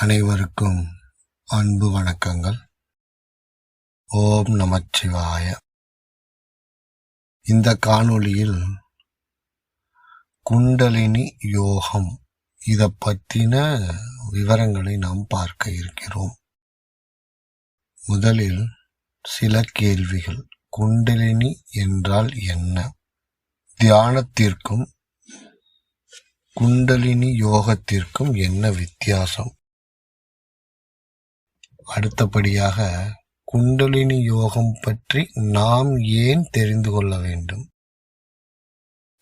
அனைவருக்கும் அன்பு வணக்கங்கள். ஓம் நமச்சிவாய. இந்த காணொளியில் குண்டலினி யோகம் இதை பற்றின விவரங்களை நாம் பார்க்க இருக்கிறோம். முதலில் சில கேள்விகள். குண்டலினி என்றால் என்ன? தியானத்திற்கும் குண்டலினி யோகத்திற்கும் என்ன வித்தியாசம்? அடுத்தபடியாக குண்டலினி யோகம் பற்றி நாம் ஏன் தெரிந்து கொள்ள வேண்டும்?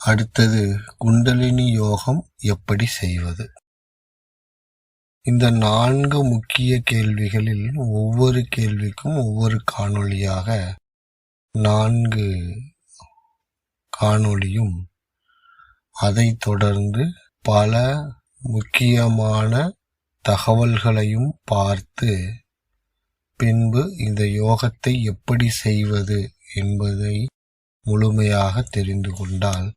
அடுத்தது குண்டலினி யோகம் எப்படி செய்வது? இந்த நான்கு முக்கிய கேள்விகளில் ஒவ்வொரு கேள்விக்கும் ஒவ்வொரு காணொளியாக நான்கு காணொளியும் அதைத் தொடர்ந்து பல முக்கியமான தகவல்களையும் பார்த்து பின்பு இந்த யோகத்தை எப்படி செய்வது என்பதை முழுமையாக தெரிந்து கொண்டால்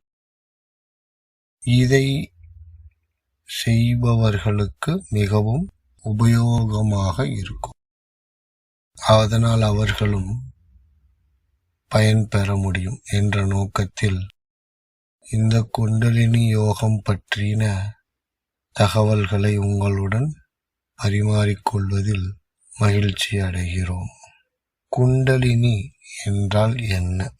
இதை செய்பவர்களுக்கு மிகவும் உபயோகமாக இருக்கும். அதனால் அவர்களும் பயன்பெற முடியும் என்ற நோக்கத்தில் இந்த குண்டலினி யோகம் பற்றின தகவல்களை உங்களுடன் பரிமாறிக்கொள்வதில் மகிழ்ச்சி அடைகிறோம். குண்டலினி என்றால் என்ன?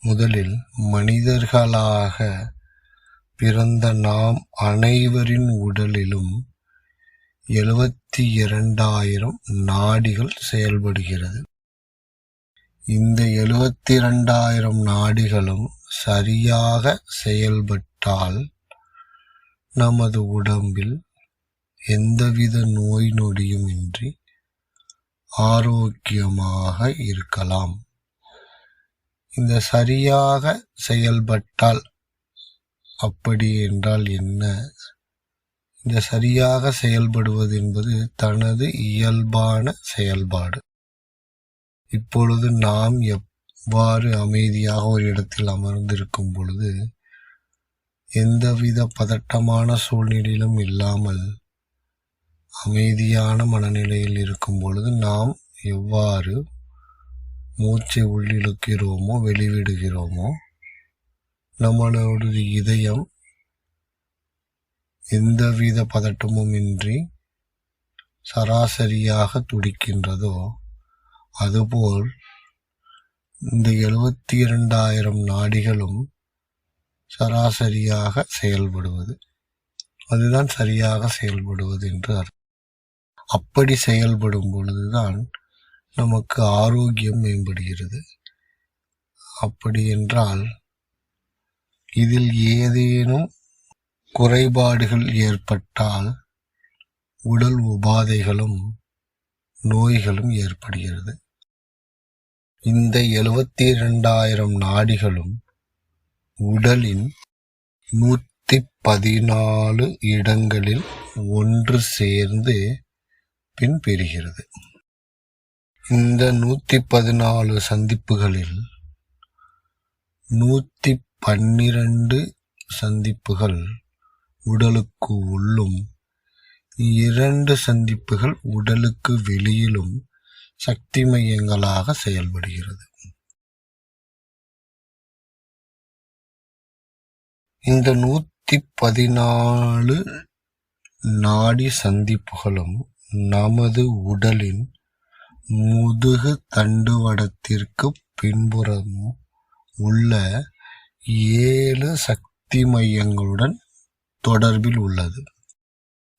முதலில் மனிதர்களாக பிறந்த நாம் அனைவரின் உடலிலும் எழுபத்தி இரண்டாயிரம் நாடிகள் செயல்படுகிறது. இந்த எழுபத்தி இரண்டாயிரம் நாடிகளும் சரியாக செயல்பட்டால் நமது உடம்பில் எந்தவித நோய் நொடியும் இன்றி ஆரோக்கியமாக இருக்கலாம். இந்த சரியாக செயல்பட்டால் அப்படி என்றால் என்ன? இந்த சரியாக செயல்படுவது என்பது தனது இயல்பான செயல்பாடு. இப்பொழுது நாம் எவ்வாறு அமைதியாக ஒரு இடத்தில் அமர்ந்திருக்கும் பொழுது எந்தவித பதட்டமான சூழ்நிலையிலும் இல்லாமல் அமைதியான மனநிலையில் இருக்கும் பொழுது நாம் எவ்வாறு மூச்சை உள்ளிழுக்கிறோமோ வெளிவிடுகிறோமோ நம்மளோட இதயம் எந்தவித பதட்டமும் இன்றி சராசரியாக துடிக்கின்றதோ அதுபோல் இந்த எழுபத்தி இரண்டாயிரம் நாடிகளும் சராசரியாக செயல்படுவது அதுதான் சரியாக செயல்படுவது என்று அர்த்தம். அப்படி செயல்படும் பொழுதுதான் நமக்கு ஆரோக்கியம் மேம்படுகிறது. அப்படி என்றால் இதில் ஏதேனும் குறைபாடுகள் ஏற்பட்டால் உடல் உபாதைகளும் நோய்களும் ஏற்படுகிறது. இந்த எழுபத்தி இரண்டாயிரம் நாடிகளும் உடலின் நூற்றி பதினாலு இடங்களில் ஒன்று சேர்ந்து பின் பெறுகிறது. இந்த நூற்றி பதினாலு சந்திப்புகளில் நூற்றி பன்னிரண்டு சந்திப்புகள் உடலுக்கு உள்ளும் இரண்டு சந்திப்புகள் உடலுக்கு வெளியிலும் சக்தி மையங்களாக செயல்படுகிறது. இந்த நூத்தி பதினாலு நாடி சந்திப்புகளும் நமது உடலின் முதுகு தண்டுவடத்திற்கு பின்புறம் உள்ள ஏழு சக்தி மையங்களுடன் தொடர்பில் உள்ளது.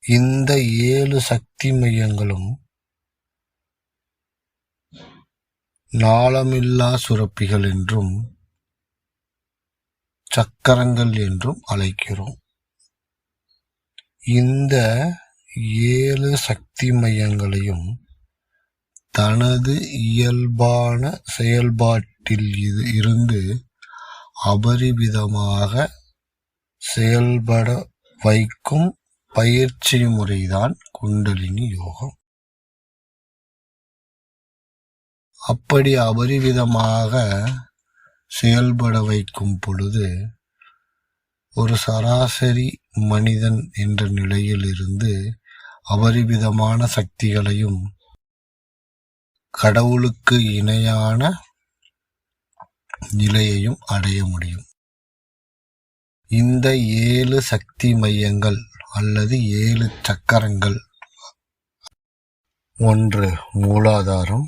இந்த ஏழு சக்தி மையங்களும் நாளமில்லா சுரப்பிகள் என்றும் சக்கரங்கள் என்றும் அழைக்கிறோம். இந்த ஏழு சக்தி மையங்களையும் தனது இயல்பான செயல்பாட்டில் இது இருந்து அபரிவிதமாக செயல்பட வைக்கும் பயிற்சி முறைதான் குண்டலினி யோகம். அப்படி அபரிவிதமாக செயல்பட வைக்கும் பொழுது ஒரு சராசரி மனிதன் என்ற நிலையில் இருந்து அபரிவிதமான சக்திகளையும் கடவுளுக்கு இணையான நிலையையும் அடைய முடியும். இந்த ஏழு சக்தி மையங்கள் அல்லது ஏழு சக்கரங்கள் ஒன்று மூலாதாரம்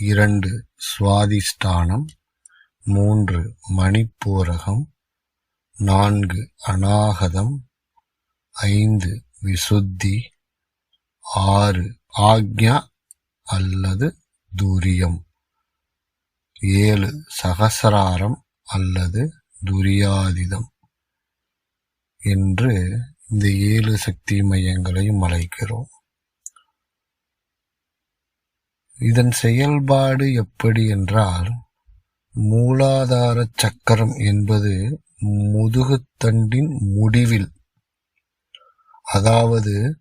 இரண்டு சுவாதிஷ்டானம் மூன்று மணிப்பூரகம் நான்கு அநாகதம் ஐந்து விசுத்தி ஆறு ஆக்ஞா அல்லது துரியம் ஏழு சகசராரம் அல்லது துரியாதிதம் என்று இந்த ஏழு சக்தி மையங்களையும் அழைக்கிறோம். இதன் செயல்பாடு எப்படி என்றால் மூலாதார சக்கரம் என்பது முதுகுத்தண்டின் முடிவில். அதாவது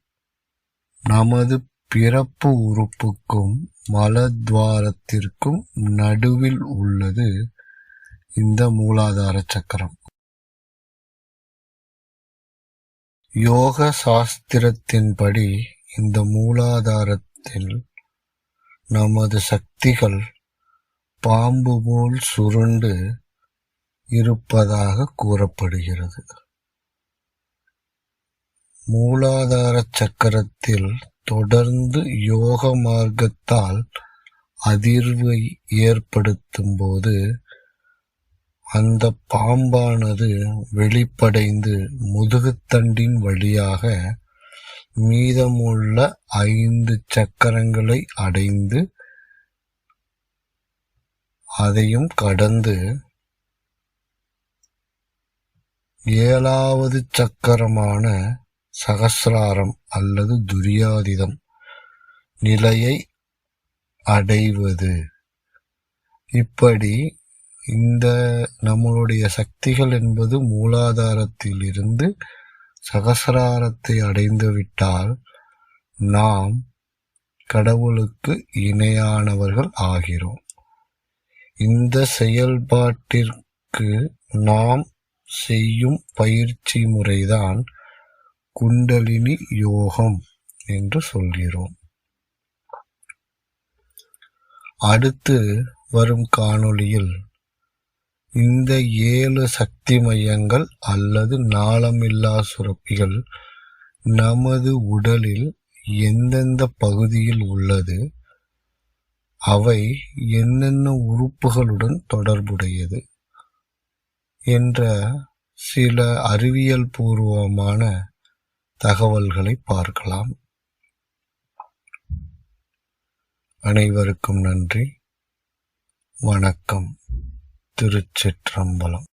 நமது பிறப்பு உறுப்புக்கும் மலத்வாரத்திற்கும் நடுவில் உள்ளது இந்த மூலாதார சக்கரம். யோக சாஸ்திரத்தின்படி இந்த மூலாதாரத்தில் நமது சக்திகள் பாம்பு போல் சுருண்டு இருப்பதாக கூறப்படுகிறது. மூலாதார சக்கரத்தில் தொடர்ந்து யோக மார்க்கத்தால் அதிர்வை ஏற்படுத்தும் போது அந்த பாம்பானது வெளிப்படைந்து முதுகுத்தண்டின் வழியாக மீதமுள்ள ஐந்து சக்கரங்களை அடைந்து அதையும் கடந்து ஏழாவது சக்கரமான சகசிராரம் அல்லது துரியாதிதம் நிலையை அடைவது. இப்படி இந்த நம்மளுடைய சக்திகள் என்பது மூலாதாரத்தில் இருந்து சகசிராரத்தை அடைந்து விட்டால் நாம் கடவுளுக்கு இணையானவர்கள் ஆகிறோம். இந்த செயல்பாட்டிற்கு நாம் செய்யும் பயிற்சி முறைதான் குண்டலினி யோகம் என்று சொல்கிறோம். அடுத்து வரும் காணொளியில் இந்த ஏழு சக்தி மையங்கள் அல்லது நாளமில்லா சுரப்பிகள் நமது உடலில் எந்தெந்த பகுதியில் உள்ளது? அவை என்னென்ன உறுப்புகளுடன் தொடர்புடையது என்ற சில அறிவியல் பூர்வமான தகவல்களை பார்க்கலாம். அனைவருக்கும் நன்றி. வணக்கம். திருச்சிற்றம்பலம்.